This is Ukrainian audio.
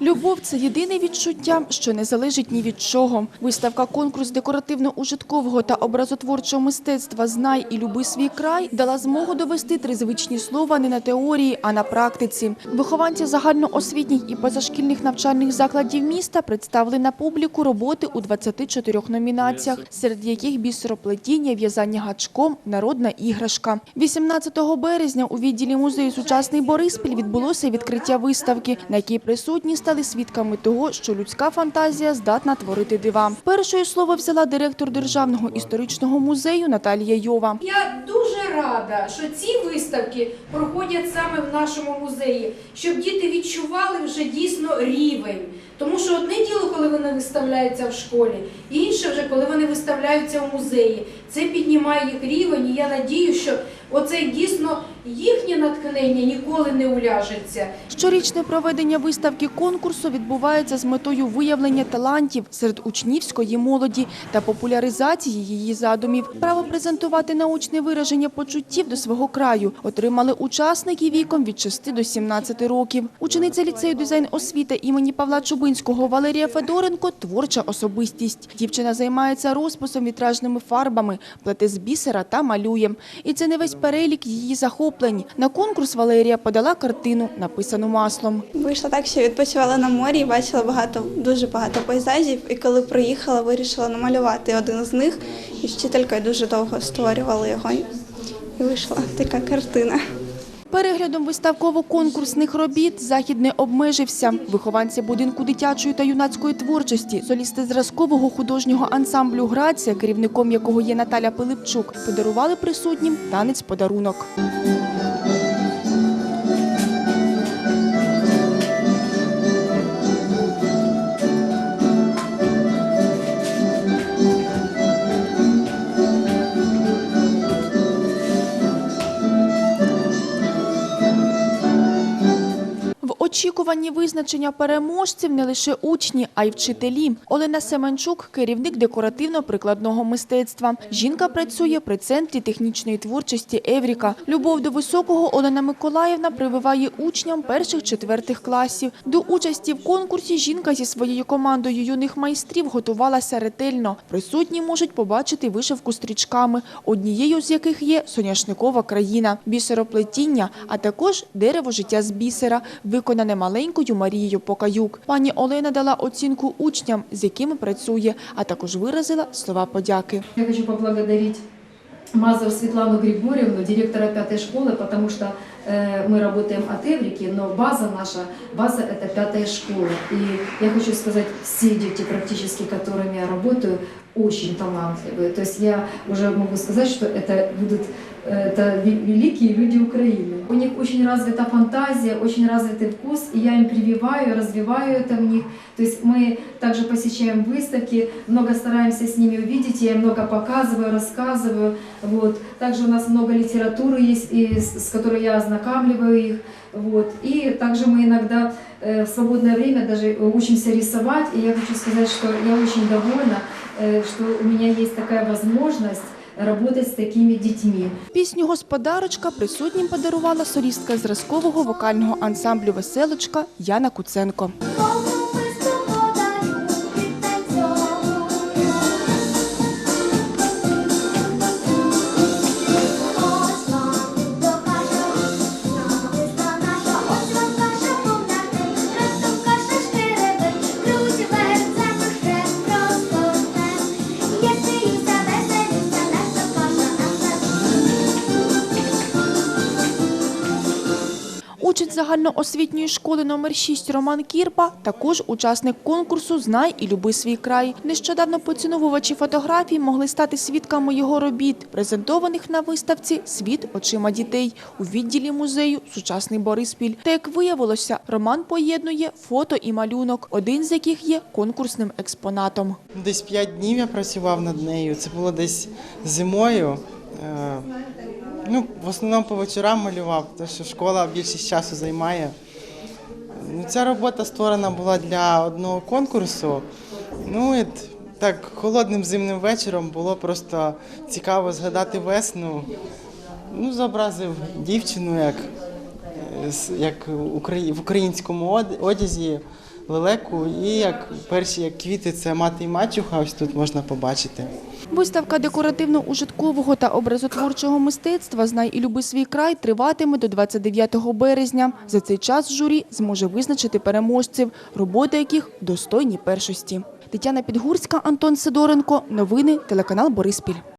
Любов це єдине відчуття, що не залежить ні від чого. Виставка конкурс декоративно-ужиткового та образотворчого мистецтва Знай і люби свій край дала змогу довести тризвичні слова не на теорії, а на практиці. Вихованці загальноосвітніх і позашкільних навчальних закладів міста представили на публіку роботи у 24 номінаціях, серед яких бісероплетіння, в'язання гачком, народна іграшка. 18 березня у відділі музею сучасний Бориспіль відбулося відкриття виставки, на якій присутні стали свідками того, що людська фантазія здатна творити дива. Першою слово взяла директор Державного історичного музею Наталія Йова. Я дуже рада, що ці виставки проходять саме в нашому музеї, щоб діти відчували вже дійсно рівень. Тому що одне діло, коли вони виставляються в школі, інше вже коли вони виставляються в музеї. Це піднімає їх рівень, і я надію, що оце дійсно їхнє натхнення ніколи не уляжеться. Щорічне проведення виставки конкурсу відбувається з метою виявлення талантів серед учнівської молоді та популяризації її задумів. Право презентувати научне вираження почуттів до свого краю отримали учасники віком від 6 до 17 років. Учениця ліцею дизайн освіти імені Павла Чубинського Валерія Федоренко – творча особистість. Дівчина займається розписом вітражними фарбами, плете з бісера та малює. І це не весь перелік її захоплень. На конкурс Валерія подала картину, написану маслом. Вийшло так, що відпочивала на морі і бачила багато, дуже багато пейзажів. І коли приїхала, вирішила намалювати один з них. І з вчителькою дуже довго створювала його. І вийшла така картина. Переглядом виставково-конкурсних робіт захід не обмежився. Вихованці будинку дитячої та юнацької творчості, солісти зразкового художнього ансамблю Грація, керівником якого є Наталя Пилипчук, подарували присутнім танець-подарунок. В очікуванні визначення переможців не лише учні, а й вчителі. Олена Семенчук – керівник декоративно-прикладного мистецтва. Жінка працює при центрі технічної творчості «Евріка». Любов до високого Олена Миколаївна прививає учням перших-четвертих класів. До участі в конкурсі жінка зі своєю командою юних майстрів готувалася ретельно. Присутні можуть побачити вишивку стрічками, однією з яких є соняшникова країна, бісероплетіння, а також дерево життя з бісера, виконане маленькою Марією Покаюк. Пані Олена дала оцінку учням, з якими працює, а також виразила слова подяки. Я хочу поблагодарить Мазов Світлану Григорівну, директора пятой школи, потому что э, мы работаем от Эврики, но база наша, база это пятая школа. И я хочу сказать, все дети практически, которыми я работаю, очень талантливые. То есть я уже могу сказать, что это будут э, это ве- великие люди Украины. У них очень развита фантазия, очень развитый вкус, и я им прививаю, развиваю это в них. То есть мы также посещаем выставки, много стараемся с ними увидеть, я им много показываю, рассказываю. Вот. Также у нас много литературы есть, и с, с которой я ознакомливаю их. Вот. И также мы иногда э, в свободное время даже учимся рисовать, и я хочу сказать, что я очень довольна, э, что у меня есть такая возможность работать с такими детьми. Пісню «Господарочка» присутнім подарувала солістка зразкового вокального ансамблю «Веселочка» Яна Куценко. Учень загальноосвітньої школи номер 6 Роман Кірпа також учасник конкурсу Знай і люби свій край. Нещодавно поціновувачі фотографій могли стати свідками його робіт, презентованих на виставці Світ очима дітей у відділі музею Сучасний Бориспіль. Та як виявилося, Роман поєднує фото і малюнок, один з яких є конкурсним експонатом. Десь п'ять днів я працював над нею. Це було десь зимою. Ну, в основному по вечорам малював, тому що школа більшість часу займає. Ну, ця робота створена була для одного конкурсу. Ну і так холодним зимним вечором було просто цікаво згадати весну. Ну, зобразив дівчину як, як в українському одязі. лелеку. І як перші як квіти це мати і мачуха, ось тут можна побачити. Виставка декоративно-ужиткового та образотворчого мистецтва «Знай і люби свій край» триватиме до 29 березня. За цей час журі зможе визначити переможців, роботи яких достойні першості. Тетяна Підгурська, Антон Сидоренко. Новини, телеканал Бориспіль.